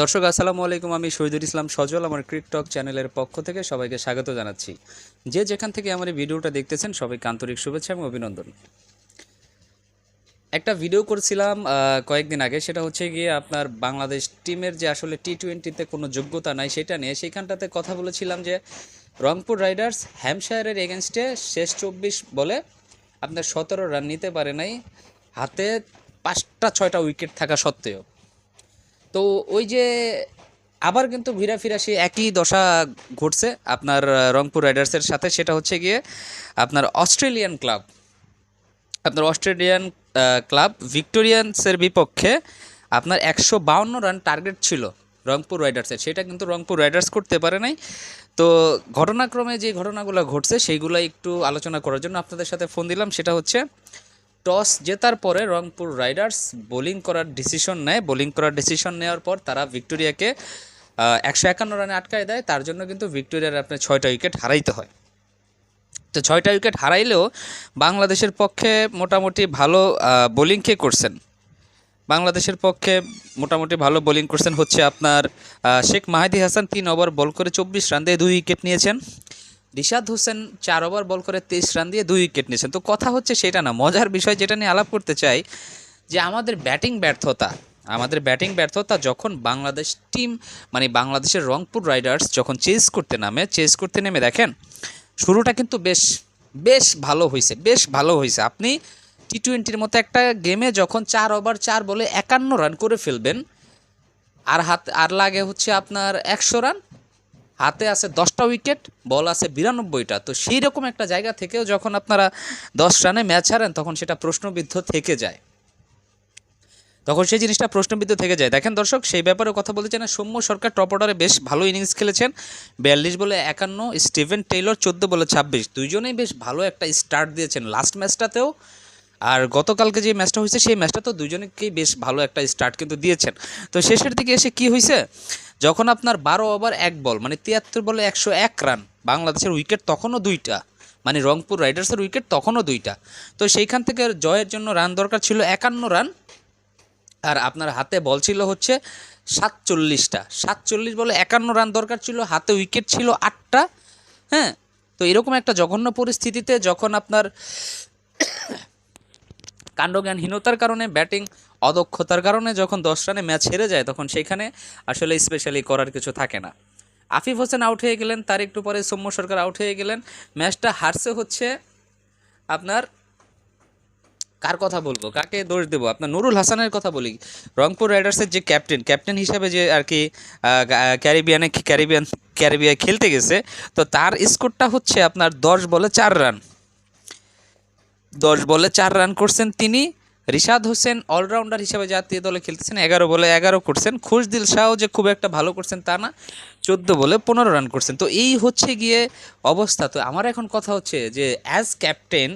দর্শক, আসসালামু আলাইকুম। আমি শহীদুল ইসলাম সজল, আমার ক্রিকটক চ্যানেলের পক্ষ থেকে সবাইকে স্বাগত জানাচ্ছি। যে যেখান থেকে আমার এই ভিডিওটা দেখতেছেন, সবাইকে আন্তরিক শুভেচ্ছা এবং অভিনন্দন। একটা ভিডিও করছিলাম কয়েকদিন আগে। সেটা হচ্ছে গিয়ে আপনার বাংলাদেশ টিমের যে আসলে টি টোয়েন্টিতে কোনো যোগ্যতা নাই, সেটা নিয়ে। সেইখানটাতে কথা বলেছিলাম যে রংপুর রাইডার্স হ্যামশায়ারের এগেনস্টে শেষ চব্বিশ বলে আপনার সতেরো রান নিতে পারে নাই। হাতে পাঁচটা, ছয়টা উইকেট থাকা সত্ত্বেও। তো ওই যে আবার কিন্তু ফিরা সেই একই দশা ঘটছে আপনার রংপুর রাইডার্সের সাথে। সেটা হচ্ছে গিয়ে আপনার অস্ট্রেলিয়ান ক্লাব। আপনার অস্ট্রেলিয়ান ক্লাব ভিক্টোরিয়ান্সের বিপক্ষে আপনার একশো বাউন্ন রান টার্গেট ছিল রংপুর রাইডার্সের সেটা কিন্তু রংপুর রাইডার্স করতে পারে নাই। তো ঘটনাক্রমে যে ঘটনাগুলো ঘটছে সেইগুলো একটু আলোচনা করার জন্য আপনাদের সাথে ফোন দিলাম। সেটা হচ্ছে টস জেতার পরে রংপুর রাইডার্স বোলিং করার ডিসিশন নেয়। বোলিং করার ডিসিশন নেওয়ার পর তারা ভিক্টোরিয়াকে একশো একান্ন রানে আটকায় দেয়। তার জন্য কিন্তু ভিক্টোরিয়ার আপনার ছয়টা উইকেট হারাইতে হয়। তো ছয়টা উইকেট হারাইলেও বাংলাদেশের পক্ষে মোটামুটি ভালো বোলিং কে করছেন? বাংলাদেশের পক্ষে মোটামুটি ভালো বোলিং করছেন হচ্ছে আপনার শেখ মাহাদি হাসান। তিন ওভার বল করে চব্বিশ রান দিয়ে দুই উইকেট নিয়েছেন। রিশাদ হোসেন চার ওভার বল করে তেইশ রান দিয়ে দুই উইকেট নিয়েছেন। তো কথা হচ্ছে সেটা না, মজার বিষয় যেটা নিয়ে আলাপ করতে চাই, যে আমাদের ব্যাটিং ব্যর্থতা, আমাদের ব্যাটিং ব্যর্থতা যখন বাংলাদেশ টিম মানে বাংলাদেশের রংপুর রাইডার্স যখন চেস করতে নামে, চেস করতে নেমে দেখেন, শুরুটা কিন্তু বেশ বেশ ভালো হয়েছে বেশ ভালো হয়েছে আপনি টি টোয়েন্টির মতো একটা গেমে যখন চার ওভার চার বলে একান্ন রান করে ফেলবেন, আর হাত, আর লাগে হচ্ছে আপনার একশো রান হাতে আছে দশটা উইকেট, বল আছে বিরানব্বইটা। তো সেই রকম একটা জায়গা থেকেও যখন আপনারা দশ রানে ম্যাচ হারেন, তখন সেটা প্রশ্নবিদ্ধ থেকে যায়। তখন সেই জিনিসটা প্রশ্নবিদ্ধ থেকে যায়। দেখেন দর্শক, সেই ব্যাপারে কথা বলতে সৌম্য সরকার টপ অর্ডারে বেশ ভালো ইনিংস খেলেছেন। বিয়াল্লিশ বলে একান্ন, স্টিভেন টেইলর চোদ্দ বলে ছাব্বিশ। দুইজনেই বেশ ভালো একটা স্টার্ট দিয়েছেন লাস্ট ম্যাচটাতেও আর গতকালকে যে ম্যাচটা হয়েছে, সেই ম্যাচটা তো দুজনেকেই বেশ ভালো একটা স্টার্ট কিন্তু দিয়েছেন। তো শেষের দিকে এসে কি হয়েছে? যখন আপনার বারো ওভার এক বল মানে তিয়াত্তর বলে একশো এক রান, বাংলাদেশের উইকেট তখনও দুইটা মানে রংপুর রাইডার্সের উইকেট তখনও দুইটা। তো সেইখান থেকে জয়ের জন্য রান দরকার ছিল একান্ন রান, আর আপনার হাতে বল ছিল হচ্ছে সাতচল্লিশটা। সাতচল্লিশ বলে একান্ন রান দরকার ছিল, হাতে উইকেট ছিল আটটা হ্যাঁ? তো এরকম একটা জঘন্য পরিস্থিতিতে যখন আপনার কাণ্ডজ্ঞানহীনতার কারণে, ব্যাটিং অদক্ষতার কারণে যখন দশ রানে ম্যাচ হেরে যায়, তখন সেখানে আসলে স্পেশালি করার কিছু থাকে না। আফিফ হোসেন আউট হয়ে গেলেন, তার একটু পরে সৌম্য সরকার আউট হয়ে গেলেন। ম্যাচটা হারছে হচ্ছে আপনার, কার কথা বলব? কাকে দোষ দেবো? আপনার নুরুল হাসানের কথা বলি। রংপুর রাইডার্সের যে ক্যাপ্টেন ক্যাপ্টেন হিসাবে যে আর কি ক্যারিবিয়ানে, ক্যারিবিয়ান ক্যারিবিয়া খেলতে গেছে, তো তার স্কোরটা হচ্ছে আপনার দশ বলে চার রান। দশ বলে চার রান করছেন তিনি। রিশাদ হোসেন অলরাউন্ডার হিসেবে জাতীয় দলে খেলতেছেন। এগারো বলে এগারো করছেন। খুশদিল শাহও যে খুব একটা ভালো করছেন তা না, চোদ্দ বলে পনেরো রান করছেন। তো এই হচ্ছে গিয়ে অবস্থা। তো আমার এখন কথা হচ্ছে যে অ্যাজ ক্যাপ্টেন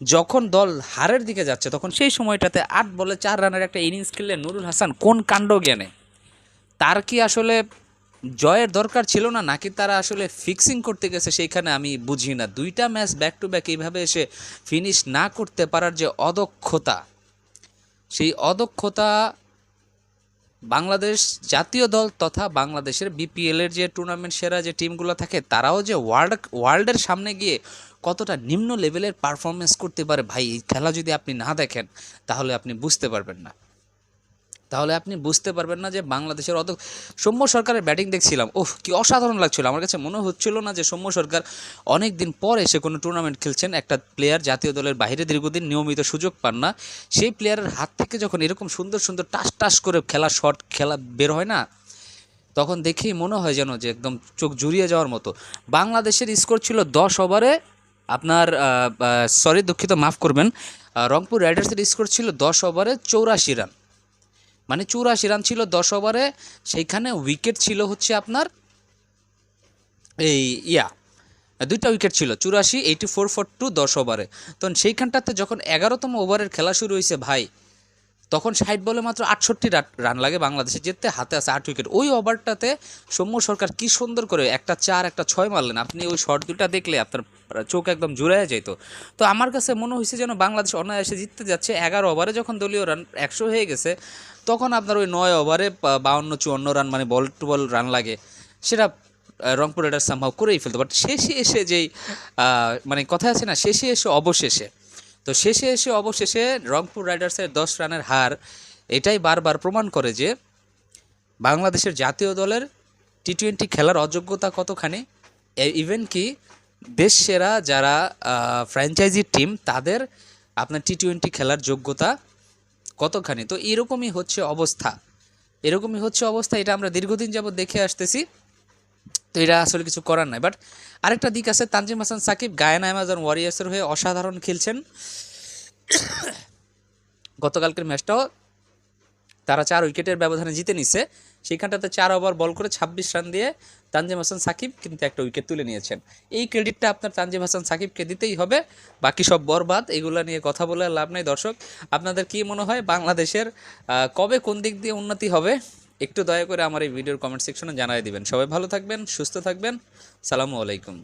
যখন দল হারের দিকে যাচ্ছে, তখন সেই সময়টাতে আট বলে চার রানের একটা ইনিংস খেললে নুরুল হাসান কোন কাণ্ড জ্ঞানে তার কি আসলে জয়ের দরকার ছিল না, নাকি তারা আসলে ফিক্সিং করতে গেছে সেইখানে আমি বুঝি না। দুইটা ম্যাচ ব্যাক টু ব্যাক এইভাবে এসে ফিনিশ না করতে পারার যে অদক্ষতা, সেই অদক্ষতা বাংলাদেশ জাতীয় দল তথা বাংলাদেশের বিপিএলের যে টুর্নামেন্ট সেরা যে টিমগুলো থাকে, তারাও যে ওয়ার্ল্ড ওয়ার্ল্ডের সামনে গিয়ে কতটা নিম্ন লেভেলের পারফরমেন্স করতে পারে, ভাই, এই খেলা যদি আপনি না দেখেন, তাহলে আপনি বুঝতে পারবেন না। তাহলে আপনি বুঝতে পারবেন না যে বাংলাদেশের অত সৌম্য সরকারের ব্যাটিং দেখছিলাম। ওহ কি অসাধারণ লাগছিল। আমার কাছে মনে হচ্ছিল না যে সৌম্য সরকার অনেক দিন পর এসে কোনো টুর্নামেন্ট খেলছেন। একটা প্লেয়ার জাতীয় দলের বাইরে দীর্ঘদিন নিয়মিত সুযোগ পান না। সেই প্লেয়ারের হাত থেকে যখন এরকম সুন্দর সুন্দর টাস টাস করে খেলা শট খেলা বের হয় না, তখন দেখেই মনে হয় যেন যে একদম চোখ জুড়িয়ে যাওয়ার মতো। বাংলাদেশের স্কোর ছিল দশ ওভারে আপনার সরি দুঃখিত, মাফ করবেন। রংপুর রাইডার্সের স্কোর ছিল দশ ওভারে চৌরাশি রান মানে চুরাশি রান ছিল দশ ওভারে, সেইখানে উইকেট ছিল হচ্ছে আপনার এই ইয়া, দুইটা উইকেট ছিল, চুরাশি, এইটি ফোর ফোর টু দশ ওভারে। তো সেইখানটাতে যখন এগারোতম ওভারের খেলা শুরু হয়েছে ভাই তখন ষাট বলে মাত্র আটষট্টি রান লাগে বাংলাদেশে জিততে, হাতে আছে আট উইকেট। ওই ওভারটাতে সৌম্য সরকার কি সুন্দর করে একটা চার, একটা ছয় মারলেন। আপনি ওই শট দুটা দেখলে আপনার চোখ একদম জুড়ায় যেত তো আমার কাছে মনে হয়েছে যেন বাংলাদেশ অনায়াসে জিততে যাচ্ছে। এগারো ওভারে যখন দলীয় রান একশো হয়ে গেছে, তখন আপনার ওই নয় ওভারে বাউন্ন, চুয়ান্ন রান মানে বল টু বল রান লাগে, সেটা রংপুর রাইডার্স সামহাও করেই ফেলতো। বাট শেষে এসে যেই মানে কথা আছে না, শেষে এসে অবশেষে তো শেষে এসে অবশেষে রংপুর রাইডার্সের দশ রানের হার, এটাই বারবার প্রমাণ করে যে বাংলাদেশের জাতীয় দলের টি টোয়েন্টি খেলার অযোগ্যতা কতখানি। ইভেন কি দেশ সেরা যারা ফ্র্যাঞ্চাইজি টিম তাদের আপনার টি টোয়েন্টি খেলার যোগ্যতা কতখানি। তো এরকমই হচ্ছে অবস্থা। এরকমই হচ্ছে অবস্থা, এটা আমরা দীর্ঘদিন যাবত দেখে আসতেছি। তো এটা আসলে কিছু করার নাই। বাট আরেকটা দিক আছে, তানজিম হাসান, সাকিব, গায়ানা, অ্যামাজন ওয়ারিয়ার্সের হয়ে অসাধারণ খেলছেন। গতকালকের ম্যাচটাও তারা চার উইকেটের ব্যবধানে জিতে নিছে। সেইখানটাতে চার ওভার বল করে ছাব্বিশ রান দিয়ে তানজিম হাসান, সাকিব কিন্তু একটা উইকেট তুলে নিয়েছেন। এই ক্রেডিটটা আপনার তানজিম হাসান, সাকিবকে দিতেই হবে। বাকি সব বরবাদ, এগুলো নিয়ে কথা বলে লাভ নেই। দর্শক, আপনাদের কি মনে হয় বাংলাদেশের কবে কোন দিক দিয়ে উন্নতি হবে? একটু দয়া করে আমার এই ভিডিওর কমেন্ট সেকশনে জানাই দিবেন। সবাই ভালো থাকবেন, সুস্থ থাকবেন। সালামু আলাইকুম।